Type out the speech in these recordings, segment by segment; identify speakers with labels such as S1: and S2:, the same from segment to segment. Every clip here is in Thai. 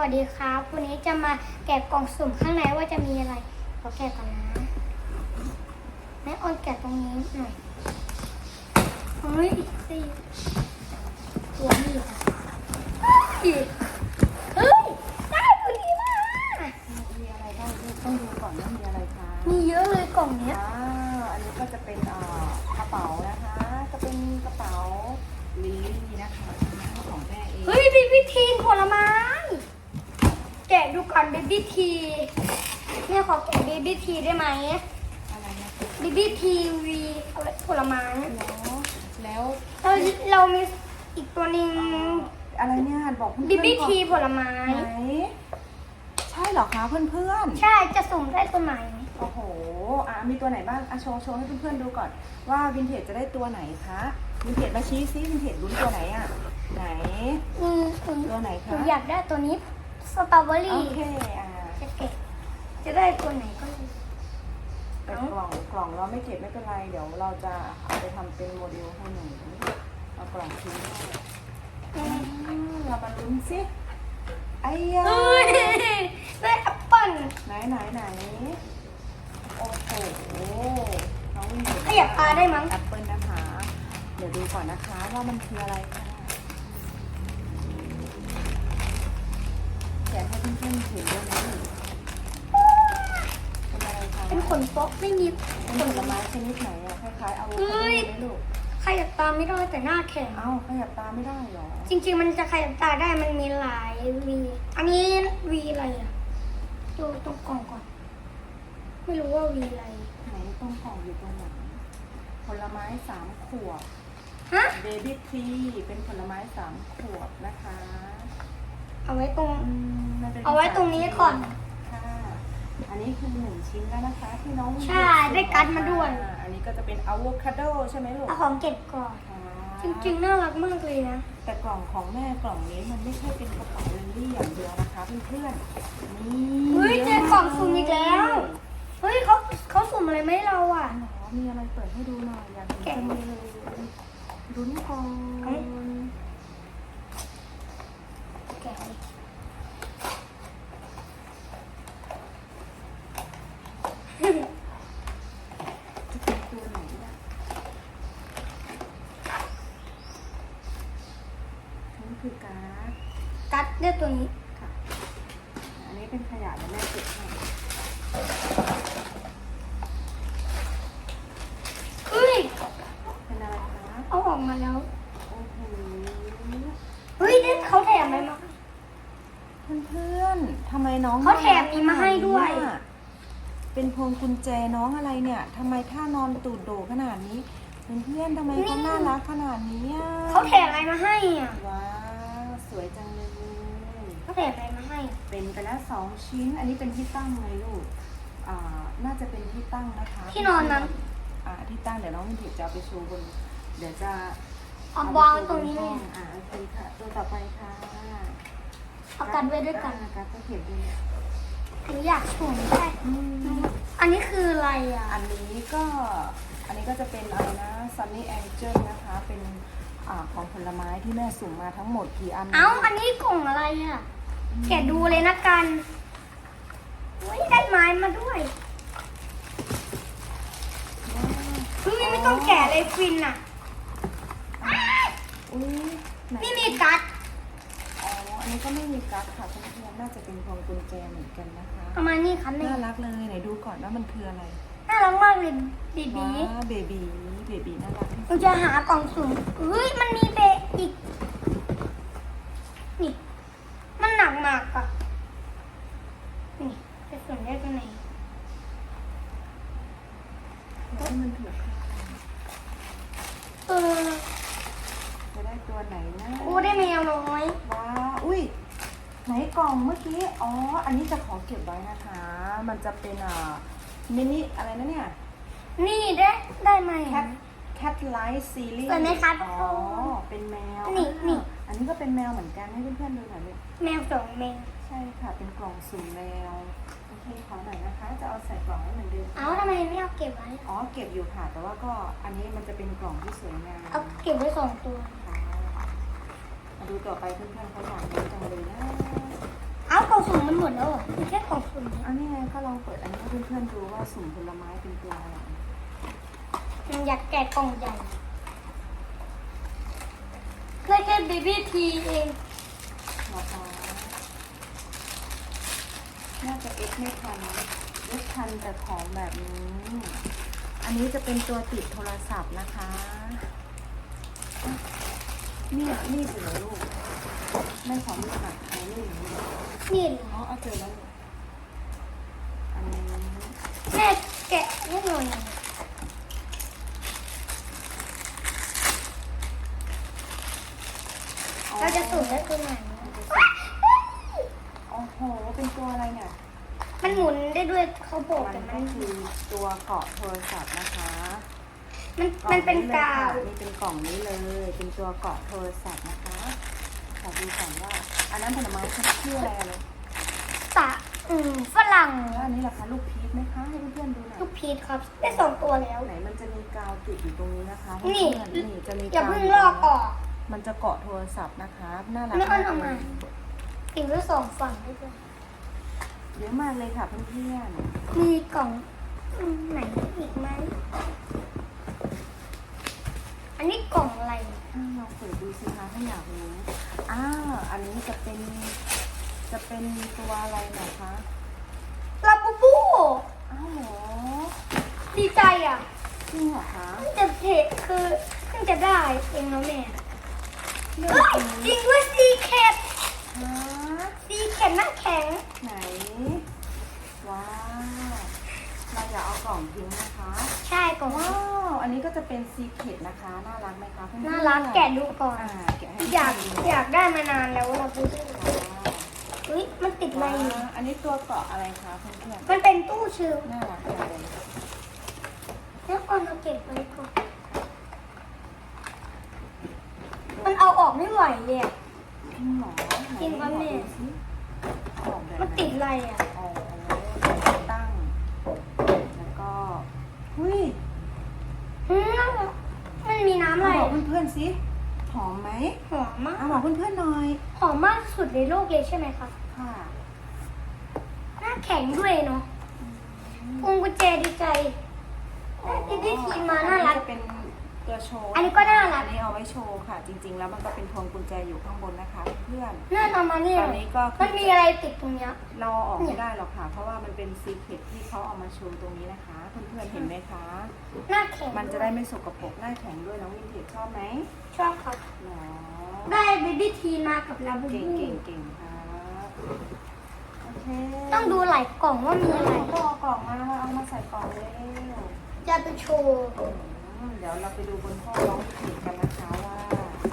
S1: วัสดีครับ วันนี้จะมาแกะกล่องสุ่มข้างในว่าจะมีอะไร ขอแกะก่อนนะแม่ออนแกะตรงนี้หน่อยเฮ้ยสิตัวนี้ค่ะเฮ้ยเฮ้ยได้ตัวนี้มา
S2: มีอะไรบ้างลูกต้องดูก่อนว่ามีอะไรคะ
S1: มีเยอะเลยกล่องเนี้ย
S2: อ่าอันนี้ก็จะเป็นเอ่อกระเป๋านะคะ จะเป็นกระเป๋าลิลลี่นะคะของแม่เอง
S1: เฮ้ยบีบี้ทีผลไม้ แกะดูก่อนบีบี้ทีแม่ขอแกะบีบี้ทีได้ไหม
S2: อะไรนะ
S1: บีบี้ทีวีอะไรผลไม้
S2: แล้ว
S1: เราเรามีอีกตัวหนึ่ง
S2: อะไรเนี่ยบอกเพื่อนๆ
S1: บีบี้
S2: ก่อน
S1: ทีผลไม้
S2: ไหนใช่เหรอคะเพื่อน
S1: ใช่จะสุ่มได้ตัวไหน
S2: ๆ โอ้โหอะมีตัวไหนบ้างอะโชว์โชว์ให้เพื่อนๆดูก่อน ว่าวินเทจจะได้ตัวไหนคะวินเทจมาชี้ซิวินเทจลุ้นตัวไหนอะไหน
S1: อืมอืม
S2: ตัวไหน
S1: หนู
S2: คะ
S1: อยากได้ตัวนี้ สตรอเบอ
S2: โอ
S1: รี่
S2: เคอ่า
S1: จะเก็บจะได้ตัวไหนก็ได้
S2: เป็นกล่องกล่องเราไม่เก็บไม่เป็นไร เดี๋ยวเราจะเอาไปทำเป็นโมเดลให้หนูเอากล่องทิ้งไว้อืมเรามาลุ้นสิไอ้ยา
S1: เฮ้ยได้แอปเปิ้ล
S2: ไหนไหนไหนโอ้โหน้องวินเทจ
S1: ขยับตาได้มั้ง
S2: แอปเปิลนะคะ เดี๋ยวดูก่อนนะคะว่ามันคืออะไรค่ะ แกะให้เพื่อนๆเห็นด้วยนะเป็นอะไรคะ
S1: เป็นขนโต๊ะไม่มี
S2: เป็นผลไม้ชนิดไหนอะคล้ายๆอะโวคาโดไหมลูก
S1: ขยับตาไม่ได้แต่หน้าแข็ง
S2: เอ้าขยับตาไม่ได้เหรอ
S1: จริง ๆ มันจะขยับตาได้มันมีหลายวีอันนี้วีอะไรอะดูตรงกล่องก่อน ไม่รู้ว่าวีอะไร
S2: ไหนตรงกล่องอยู่ตรงไหนผลไม้สามขวบ
S1: ฮะ
S2: เบบี้ทรีเป็นผลไม้สามขวบนะคะ
S1: เอาไว้ตรง
S2: อืมมันป็น
S1: เอาไว้ตรงนี้ก่อน
S2: ค่ะอันนี้คือหนึ่งชิ้นแล้วนะคะที่น้อง
S1: ใช่ได้การ์ดมาด้วย
S2: อ่อันนี้ก็จะเป็นอะโวคาโดใช่ไหมลูก
S1: เอาของเก็บก่อน
S2: ค่ะ
S1: จริงๆน่ารักมากเลยนะ
S2: แต่กล่องของแม่กล่องนี้มันไม่ใช่เป็นกระเป๋าลิลลี่อย่างเดียวนะคะเพื่อนๆนี่
S1: เฮ้ยเจอกล่องสุ่มอีกแล้ว เฮ้ยเขาเขาสุ่มอะไรไม่เราอะ
S2: หนอมีอะไรเปิดให้ดูหน่อยอยากเห็นจังเลยลุ้นก่อน
S1: เอ้ย แกะเลย
S2: จะเป็นตัวไหนเนี่ยนี่คือการ์ด
S1: กัดด้วยตัวนี้
S2: ค่ะ อันนี้เป็นขยะเดี๋ยวแม่เก็บให้
S1: เฮ้ย
S2: เป็นอะไรคะ
S1: เอาออกมาแล้ว
S2: โอ้โห
S1: เฮ้ยนี่เขาแถมอะไรมา
S2: เพื่อนๆทำไมน้อง
S1: เขาแถมนี้มาให้ด้วย
S2: น่ารักขนาดนี้อะเป็นพวงกุญแจน้องอะไรเนี่ยทำไมท่านอนตูดโดขนาดนี้ เพื่อนๆทำไมเขาน่ารักขนาดนี้อะ
S1: เขาแถมอะไรมาให้อะ
S2: ว้า ส
S1: อ
S2: งชิ้น อันนี้เป็นที่ตั้งเลยลูกอ่าน่าจะเป็นที่ตั้งนะคะ
S1: ที่นอนนั้น
S2: อ่าที่ตั้งเดี๋ยวน้องวินเทจจะเอาไปโชว์บน เดี๋ยวจะ
S1: เอาวางไว้ตรงนี้เลย
S2: อ่าโอเคค่ะ ตัวต่อไปค่ะ
S1: เอากันไว้ด้วยกัน
S2: อ่าการก็เขียนด้วยเนี่ย
S1: หนูอยากสุ่มได้
S2: อืม
S1: อันนี้คืออะไรอะ
S2: อันนี้ก็อันนี้ก็จะเป็นอะไรนะ Sunny Angel นะคะ เป็นอ่าของผลไม้ที่แม่สุ่มมาทั้งหมดกี่อัน
S1: เอ้า อันนี้กล่องอะไรอะ แกะดูเลยนะกันเฮ้ยได้ไม้มาด้วย
S2: ว้าว
S1: เฮ้ยไม่ต้องแกะเลยฟินอะ
S2: อุ้ยไหน
S1: นี่มีกัด
S2: อ๋ออันนี้ก็ไม่มีกั๊กค่ะเพื่อนๆน่าจะเป็นพวงกุญแจเหมือนกันนะคะ
S1: ประมาณนี้ครับนี่
S2: น่ารักเลยไหนดูก่อนว่ามันคืออะไร
S1: น่ารักมากเลยบีบี
S2: ว้าวเบบีเบบีน่ารักที่
S1: ห
S2: สุ
S1: นู
S2: ด
S1: จะหากล่องสุ่มเฮ้ยมันมีเบะอีก นี่ มันหนักมากอะ นี่ จะสุ่มได้ตัวไหน
S2: ที่มันถือค่ะ
S1: เออ
S2: จะได้ตัวไหนนะ
S1: โอ้ได้แมวน้อย
S2: ว้าวอุ้ยไหนกล่องเมื่อกี้ อ๋อ อันนี้จะขอเก็บไว้นะคะ มันจะเป็นอ่ามินิอะไรนะเนี่ย
S1: นี่ได้ได้ไหม
S2: แคทแคทไลท์ซีรีส์
S1: สวยไหมคะทุก
S2: อ๋อ
S1: คน
S2: เป็นแมว
S1: นี่นี่
S2: อ่าอันนี้ก็เป็นแมวเหมือนกันให้เพื่อนๆดูหน่อยลูก
S1: แมวสองแมว
S2: ใช่ค่ะ เป็นกล่องสุ่มแมว โอเคขอหน่อยนะคะ จะเอาใส่กล่องให้เหมือนเดิม
S1: เอ้าทำไมไม่เอาเก็บไว้
S2: อ๋อเก็บอยู่ค่ะ แต่ว่าก็อันนี้มันจะเป็นกล่องที่สวยงาม
S1: เอาเก็บไว้สองตัว
S2: ค่ะมาดูต่อไปเพื่อนๆเขาอยากรู้จังเลยนะ
S1: กล่องสุ่มมันหมดแล้วเหรอมีแค่กล่องสุ่มเนี่ย
S2: อันนี้ไงก็ลองเปิดอันนี้ให้เพื่อนๆดูว่าสุ่มผลไม้เป็นตัวอะไร
S1: อืมอยากแกะกล่องใหญ่ได้แค่เบบี้ทีเอง
S2: นะคะ น่าจะเอ็กไม่ทันเอ็กทันแต่ของแบบนี้ อันนี้จะเป็นตัวติดโทรศัพท์นะคะอะนี่นี่สิเหรอลูกไม่ขอมีหนักใช้นี่เหรอลูก
S1: นี่เหรอ
S2: อ๋อเอาเจอแล้วลูกอันนี้
S1: แม่แกะนิดหน่อย
S2: อ๋อ
S1: เราจะสุ่มได้ตัวไหน
S2: โอ้โห เป็นตัวอะไรเนี่ย
S1: มันหมุนได้ด้วยเขาบอก
S2: มัน
S1: แต่มั
S2: ก็
S1: น
S2: คือตัวเกาะโทรศัพท์นะคะ
S1: มันมันเป็นกาว
S2: นี่เป็นกล่องนี้เลย เป็นตัวเกาะโทรศัพท์นะคะขอดูก่อนว่า อันนั้นผลไม้ชื่ออะไรอะไร
S1: ตะอืมฝรั่ง
S2: แล้วอันนี้ล่ะคะลูกพีชไหมคะให้เพื่อนๆดูหน่อย
S1: ลูกพีชครับ ได้สองตัวแล้ว
S2: ไหนมันจะมีกาวติดอยู่ตรงนี้นะคะ
S1: นี่
S2: เพื่อนๆนี่จะมี
S1: อย่ากา
S2: ว
S1: เพิ่งลอกออก
S2: มันจะเกาะโทรศัพท์นะคะน่ารัก
S1: ไม่เอา
S2: มาก
S1: เอามา
S2: เลย
S1: ติดไว้สองฝั่งด้วยกัน
S2: เยอะมากเลยค่ะเพื่อนๆ
S1: มีกล่องอืมไหนอีกไหมอันนี้กล่องอะไร
S2: อ้าวลองเปิดดูสิคะถ้าอยากรู้อ้าวอันนี้จะเป็น จะเป็นตัวอะไรนะคะ
S1: ลาบูบู
S2: อ้าวเหรอ
S1: ดีใจอะ
S2: จริงเหรอคะ
S1: เพิ่งจะเทคือเพิ่งจะได้เองแล้วแม่เฮ้ยจริงด้วยซีแคท
S2: ฮะ
S1: ซี แคทน้ำแข็ง
S2: ไหน ว้าว เราอย่าเอากล่องทิ้งนะคะ
S1: ใช่กล่อง
S2: ว้าว อันนี้ก็จะเป็นซีเคดนะคะ น่ารักไหมคะเพื่อนๆ
S1: น่ารักแกะดูก่อน
S2: อ่าแกะให้
S1: อยาก
S2: ดู
S1: อยากได้มานานแล้วลาบูบู
S2: ว้าว
S1: เฮ้ยมันติดอะไรอยู่
S2: ว้าวอันนี้ตัวเกาะอะไรคะเพื่อน
S1: มันเป็นตู้ชื่อ
S2: ๆน่ารักจังเลย
S1: แล้วก่อนเราเก็บไว้ก่อนมันเอาออกไม่ไหวเลยอะ
S2: จริงเหรอไหน
S1: จริงปะแม่
S2: ขอดูสิ
S1: มันติดอะไรอะ
S2: อ๋อตั้ง แล้วก็หุย
S1: อืมมันมีน้ำอะไร
S2: บอกเพื่อนๆสิหอมไหม
S1: หอมมาก
S2: เอาบอกเพื่อนๆหน่อย
S1: หอมมากที่สุดในโลกเลยใช่ไหมครับ
S2: ค่ะ
S1: หน้าแข็งด้วยเนาะพวงกุญแจดีใจได้ที่ได้ทีมาน่ารัก
S2: อัจะเป็น ตัวโชว์
S1: อันนี้ก็น่ารัก
S2: อันนี้เอาไว้โชว์ค่ะ จริง ๆ แล้วมันก็เป็นพวงกุญแจอยู่ข้างบนนะคะเพื่อน
S1: น่าทำมานี่
S2: ตอนนี้ก็คือ
S1: มันมีอะไรติดตรงเนี้ย
S2: เราเอาออกไม่ได้หรอกค่ะ เพราะว่ามันเป็นซีเคร็ตที่เขาเอามาโชว์ตรงนี้นะคะ เพื่อนๆเห็นไหมคะ
S1: หน้าแข็ง
S2: มันจะได้ไม่สกปรกหน้าแข็งด้วยน้องวินเทจชอบไหม
S1: ชอบครับ
S2: หรอ
S1: ได้เบบี้ทีมากับลาบู
S2: เก่ง
S1: บู
S2: เก่งเก่งค่ะโอเค
S1: ต้องดูหลายกล่องว่ามีอะไร
S2: ก็เอากล่องมามาเอามาใส่กล่องเลย
S1: จะไปโชว์
S2: อืม เดี๋ยวเราไปดูบนห้องน้องวินเทจกันนะคะว่า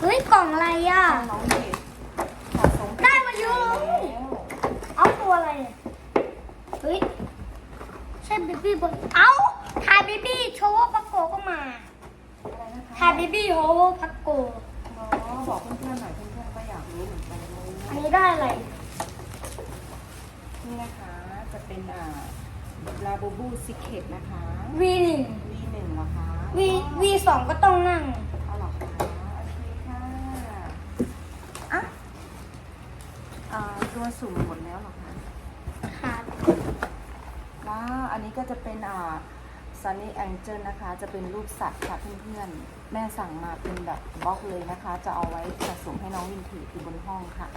S1: เฮ้ยกล่องอะไรอะ
S2: ห้องน้องวินเทจสะสม
S1: ได้มาเยอะเลย
S2: แล้ว
S1: เอาตัวอะไรเนี่ยเฮ้ยใช่เบบี้บอลเอาทายเบบี้โชว์พักโกก็มา
S2: อะไรนะคะ
S1: ทายเบบี้โฮว์พักโก
S2: เนาะบอกเพื่อนๆหน่อยเพื่อนๆก็อยากรู้เหมือนกัน
S1: อันนี้ได้อะไร
S2: นี่นะคะจะเป็นอ่าลาบูบูซิเคตนะคะ
S1: วีหนึ่ง
S2: V1 เหรอคะ
S1: วีวีสองก็ต้องนั่ง
S2: เอาหรอคะโอเคค่ะอะอ่าตัวสุ่มหมดแล้วเหรอคะ
S1: ค่ะ
S2: แล้วอันนี้ก็จะเป็นอ่า Sunny Angel นะคะ จะเป็นรูปสัตว์ค่ะเพื่อนๆ แม่สั่งมาเป็นแบบบล็อกเลยนะคะ จะเอาไว้สะสมให้น้องวินเทจอยู่บนห้องค่ะ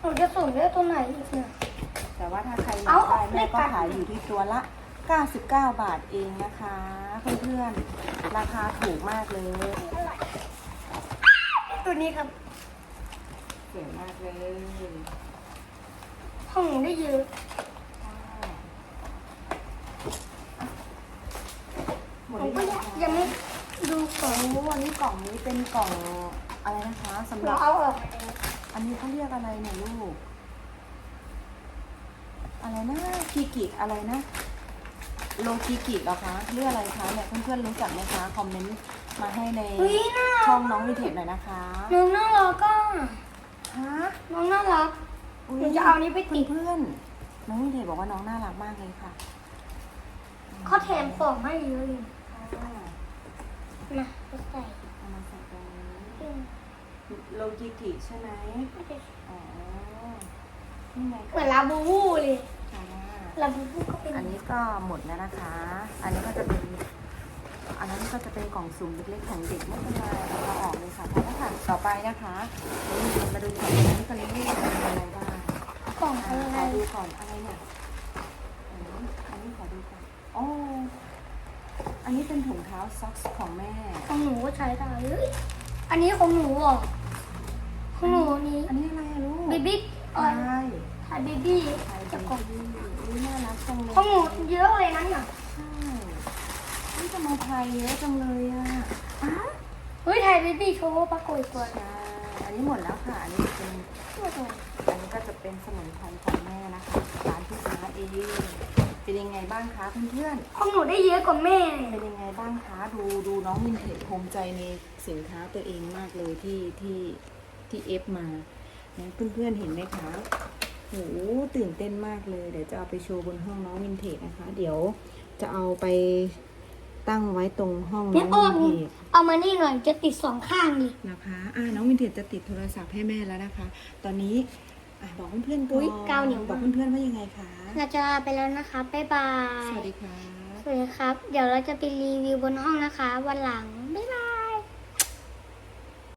S1: หนูจะส่งได้ตัวไหนอีกเนี่ย
S2: แต่ว่าถ้าใครอยา
S1: เอา
S2: กได้แม่ก็
S1: ไม่ตัด
S2: ขายอยู่ที่ตัวละ 99 บาทเองนะคะ เพื่อนๆ ราคาถูกมากเลย
S1: ตัวนี้ครับ
S2: สวยมากเลย
S1: ห้องหนูได้เยอะ
S2: หม
S1: ห
S2: ด
S1: นู
S2: หรือ
S1: ก็
S2: ยังคะ
S1: ยังไม่ดูก่อน
S2: โอ้อันนี้กล่องนี้เป็นกล่องอะไรนะคะสำห
S1: เรา
S2: รับ
S1: เอาออกมาเลย
S2: อันนี้เขาเรียกอะไรเนี่ยลูก อะไรนะกิกิอะไรนะ โลกิกิเหรอคะเรื่องอะไรคะเนี่ยเพื่อนๆรู้จักไหมคะคอมเมนต์มาให้ใน
S1: เฮ้ยน่ารัก
S2: ช่องน้องวิเทจหน่อยนะคะ
S1: น้องน่ารักก็
S2: ฮะ
S1: น้องน่ารัก
S2: อุ๊ย
S1: หนูจะเอานี้ไปติด
S2: เพื่อนๆน้องวิเทจบอกว่าน้องน่ารักมากเลยค่ะ
S1: เขาแถมของให้เยอะเลย
S2: ค่ะ
S1: นะไปใส่
S2: เอามาใส่ตรงนี้
S1: อืม
S2: โลกิกิใช่ไหม
S1: ไม่ได้
S2: อ๋อนี่ไง
S1: เหมือนลาบูบูเลย
S2: ค่ะ
S1: ลาบูบูก็เป็น
S2: อันนี้ก็หมดแล้วนะคะ อันนี้ก็จะเป็น อันนั้นก็จะเป็นกล่องสุ่มเล็กๆของเด็กไม่เป็นไรเราออกเลยค่ะแล้วค่ะต่อไปนะคะนี่มาดูของอันนี้กันเลยมีอะไรบ้าง
S1: กล่อง
S2: อ่า
S1: อะไร
S2: ขอดูก่อนอะไรเนี่ยอันนี้อันนี้ขอดูก่อนอ๋ออันนี้เป็นถุงเท้าซ็อกส์ของแม่
S1: ของหนูก็ใช้ได้เฮ้ยอันนี้ของหนูเหรอของหนูนี้
S2: อันนี้อะไรอะลูก
S1: บีบี้เอ
S2: ใช่
S1: อไทยบีบี้
S2: ใช่
S1: จะ
S2: จะ
S1: ก
S2: ก
S1: ล่
S2: ล่
S1: อ
S2: องงอุ้ยน่ารักจังเลย
S1: ของหนูเยอะเลยนะเนี่ย
S2: ใช่นี่จะมาไทยเยอะจังเลยอะอ้าว
S1: เฮ้ยไทยบีบี้โชว์ปรากฏตัว
S2: ใช่อันนี้หมดแล้วค่ะ อันนี้จะเป็น
S1: ตัวตัว
S2: อันนี้ก็จะเป็นสมุนไพรของแม่นะคะร้านที่ร้านเองเป็นยังไงบ้างคะเพื่อนๆ
S1: ของหนูได้เยอะกว่าแม่เลย
S2: เป็นยังไงบ้างคะ ดูดูน้องวินเทจภูมิใจในสินค้าตัวเองมากเลยที่ที่ที่เอฟมานะเพื่อนๆเห็นไหมคะ โหตื่นเต้นมากเลย เดี๋ยวจะเอาไปโชว์บนห้องน้องวินเทจนะคะ เดี๋ยวจะเอาไปตั้งไว้ตรงห้องน้
S1: เนี่ย
S2: อง
S1: อ้อ
S2: วิ
S1: ม
S2: นเทจ
S1: เอามานี่หน่อยจะติดสองข้างดิ
S2: นะคะอ่าน้องวินเทจจะติดโทรศัพท์ให้แม่แล้วนะคะ ตอนนี้อะบอกเพื่อนๆก่อนบอกเพื่อนๆว่ายังไงคะ
S1: เราจะลาไปแล้วนะคะบ๊ายบาย
S2: สวัสดีค่ะ
S1: สวัสดีครับ เดี๋ยวเราจะไปรีวิวบนห้องนะคะ วันหลัง